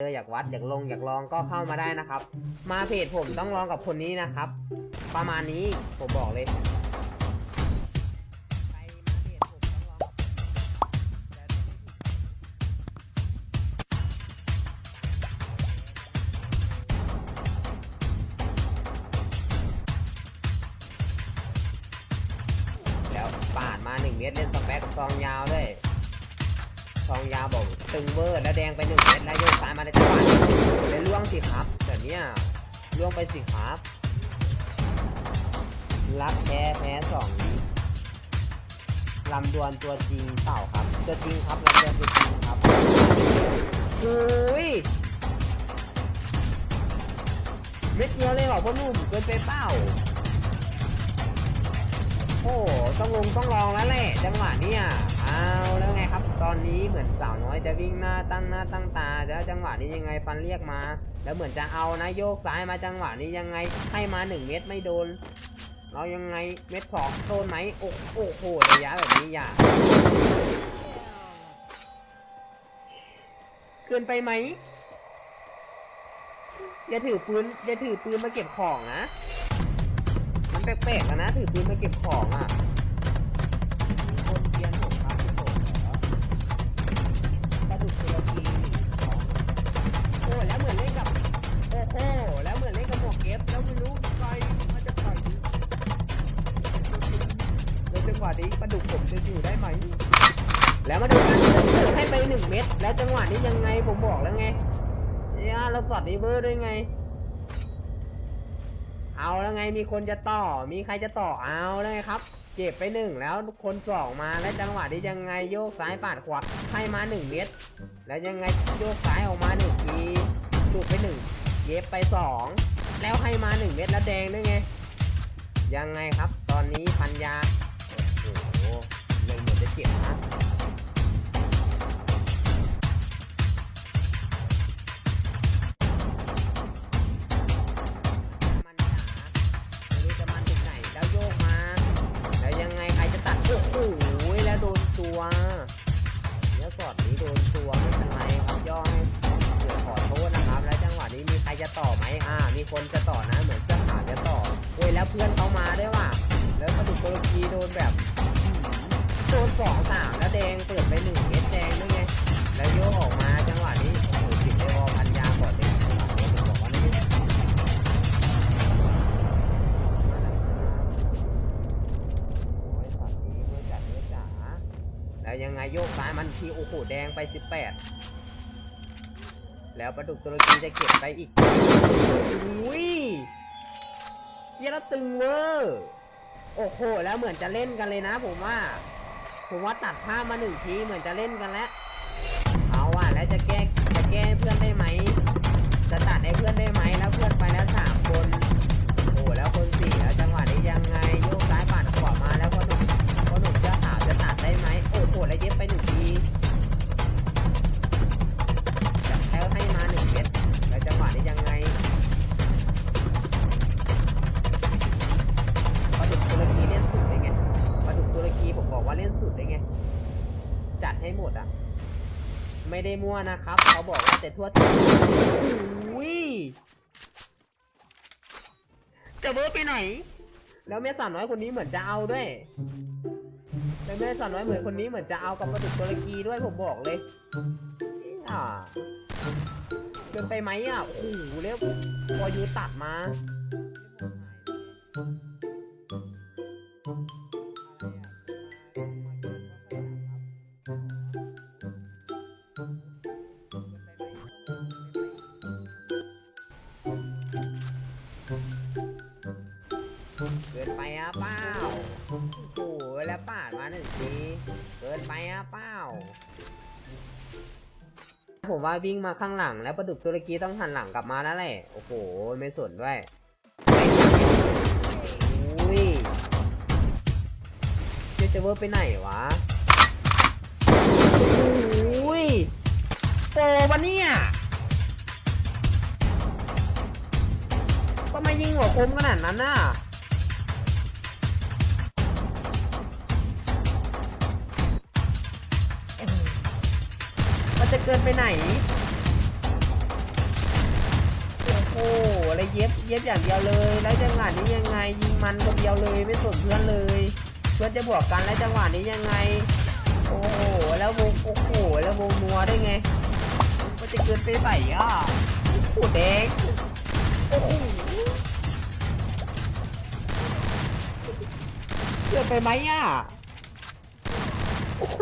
เอออยากวัดอยากลงอยากลองก็เข้ามาได้นะครับ มาเพจผมต้องลองกับคนนี้นะครับ ประมาณนี้ผมบอกเลยแล้วปาดมาหนึ่งเมตรเล่นสเปคซองยาวด้วย ทองยาบอกตึงเวอร์แล้วแดงไปหนึ่งเม็ดแล้วโยกซ้ายมาในจังหวะนี้แล้วล่วงสิครับแบบเนี้ยล่วงไปสิครับ รับแพ้แพ้สองลำดวนตัวจริงเปล่าครับ ตัวจริงครับลำดวนตัวจริงครับโอ้ยเม็ดเดียวเลยเหรอพ่อหนุ่มเกินไปเปล่าโอ้ต้องลงต้องลองแล้วแหละจังหวะเนี้ย เอาแล้วไงครับ ตอนนี้เหมือนสาวน้อยจะวิ่งหน้าตั้งหน้าตั้งตา แล้วจังหวะนี้ยังไงฟันเรียกมา แล้วเหมือนจะเอานะโยกซ้ายมาจังหวะนี้ยังไงให้มาหนึ่งเม็ดไม่โดน เรายังไงเม็ดสองโดนไหมโอ้โอ้โหระยะแบบนี้อย่าเกินไปไหมอย่าถือปืนอย่าถือปืนมาเก็บของนะมันแปลกๆนะถือปืนมาเก็บของอะ งหวะนี้ปลาดุกผมจะอยู่ได้ไหม แล้วมาดูกันเสิร์ฟให้ไปหนึ่งเม็ดแล้วจังหวะนี้ยังไงผมบอกแล้วไงเนี่ยเราสอดรีเวอร์ด้วยไง เอาแล้วไงมีคนจะต่อ มีใครจะต่อเอาแล้วไงครับเก็บไปหนึ่งแล้วคนสองมาแล้วจังหวะนี้ยังไงโยกซ้ายปาดขวาให้มาหนึ่งเม็ดแล้วยังไงโยกซ้ายออกมาหนึ่งทีดูไปหนึ่งเย็บไปสองแล้วให้มาหนึ่งเม็ดแล้วแดงด้วยไง ยังไงครับ ตอนนี้พันยา โหเลยเหมือนจะเจ็บนะมันจ๋าไม่รู้จะมันถึงไหนแล้วโยกมา แล้วยังไงใครจะตัดโอ้โหแล้วโดนตัว แล้วสอดนี้โดนตัวไม่เป็นไรครับย่อให้เดี๋ยวขอโทษนะครับ แล้วจังหวะนี้มีใครจะต่อไหมอ่า มีคนจะต่อนะเหมือนเสื้อขาวจะต่อโอ้ยแล้วเพื่อนเขามาด้วยว่ะแล้วกระดูกตุรกีโดนแบบ โดนสองสามแล้วแดงเปิดไปหนึ่งเม็ดแดงด้วยไง แล้วโยกออกมาจังหวะนี้โอ้โหติดในวอลพันยาก่อนเลยจังหวะนี้ผมบอกว่าไม่ได้โอ้ยช็อตนี้เมื่อจัดเมื่อจ๋าแล้วยังไงโยกซ้ายมันทีโอ้โหแดงไปสิบแปดแล้วปลาดุกตุรกีจะเก็บไปอีกอุ้ยเยี่ยแล้วตึงเวอร์โอ้โห แล้วเหมือนจะเล่นกันเลยนะผมว่า ผมว่าตัดภาพมาหนึ่งทีเหมือนจะเล่นกันแล้ว เอาว่ะแล้วจะแก้จะแก้เพื่อนได้ไหม ห้หมดอะ ไม่ได้มั่วนะครับ เขาบอกว่าแต่ทั่วถึงอุ้ยจะเบิร์ไปไหน แล้วแม่สาวน้อยคนนี้เหมือนจะเอาด้วยแล้วแม่สาวน้อยเหมือนคนนี้เหมือนจะเอากับปลาดุกตุรกีด้วยผมบอกเลยอ่าเกินไปไหมอะ โอ้โหเรียกพอยูตัดมา ผมว่าวิ่งมาข้างหลังแล้วปลาดุกตุรกีต้องหันหลังกลับมาแล้วแหละ โอ้โห ไม่สนด้วยอุ้ยเจเจเวอร์ไปไหนวะอุ้ยโปรปะเนี่ยก็มยิงหัวคมขนาดนั้นน่ะ มันจะเกินไปไหนแล้วเย็บเย็บอย่างเดียวเลย แล้วจังหวะนี้ยังไงยิงมันคนเดียวเลยไม่สนเพื่อนเลย เพื่อนจะบวกกันแล้วจังหวะนี้ยังไง โอ้โหแล้ววงโอ้โหแล้ววงนัวได้ไง มันจะเกินไปไหมอะโอ้โหแดงโอ้โหเกินไปไหมอะโอ้โห